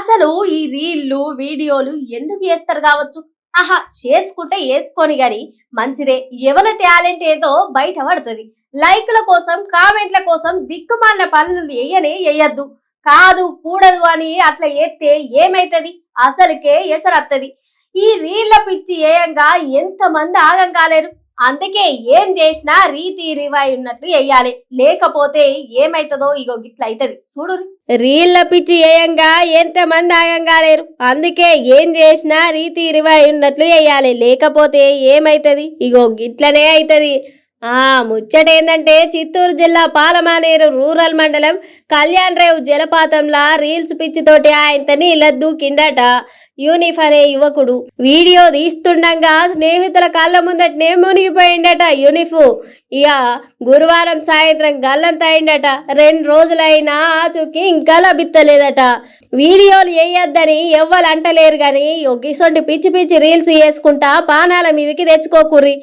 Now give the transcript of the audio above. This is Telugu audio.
అసలు ఈ రీళ్ళు వీడియోలు ఎందుకు చేస్తారు కావచ్చు? ఆహా చేసుకుంటే వేసుకొని గాని మంచిదే. ఎవరి టాలెంట్ ఏదో బయట పడుతుంది. లైక్ల కోసం కామెంట్ల కోసం దిక్కుమాలిన పనులు వేయనే వేయద్దు కాదు కూడదు అని అట్లా ఎత్తే ఏమైతది? అసలుకే ఎసరత్తది. ఈ రీళ్ళ పిచ్చి ఏయంగా ఎంత మంది ఆగం కాలేరు అందుకే ఏం చేసినా రీతి రివాయి ఉన్నట్లు వేయాలి లేకపోతే ఏమైతుందో ఇగో గిట్ల అవుతుంది చూడు రీళ్ళ పిచ్చి ఏయంగా ఎంత మంది ఆగంగా లేరు. అందుకే ఏం చేసినా రీతి రివాయి ఉన్నట్లు వేయాలి లేకపోతే ఏమైతుంది? ఇగో గిట్లనే అవుతుంది ఆ ముచ్చట ఏంటంటే చిత్తూరు జిల్లా పాలమానేరు రూరల్ మండలం కళ్యాణ్ రేవు జలపాతంలా రీల్స్ పిచ్చితోటి ఆయనతో నీళ్ళద్దు కిందట యూనిఫ్ అనే యువకుడు. వీడియో తీస్తుండగా స్నేహితుల కళ్ళ ముందటనే మునిగిపోయిండట యూనిఫ్. ఇక గురువారం సాయంత్రం గల్లంతయిండట రెండు రోజులైనా ఆచూకి ఇంకా లభిత్తలేదట. వీడియోలు వేయొద్దని ఎవ్వరు అంటలేరు గాని ఇసొంటి పిచ్చి పిచ్చి రీల్స్ చేసుకుంటా పానాల మీదకి తెచ్చుకోకుర్రి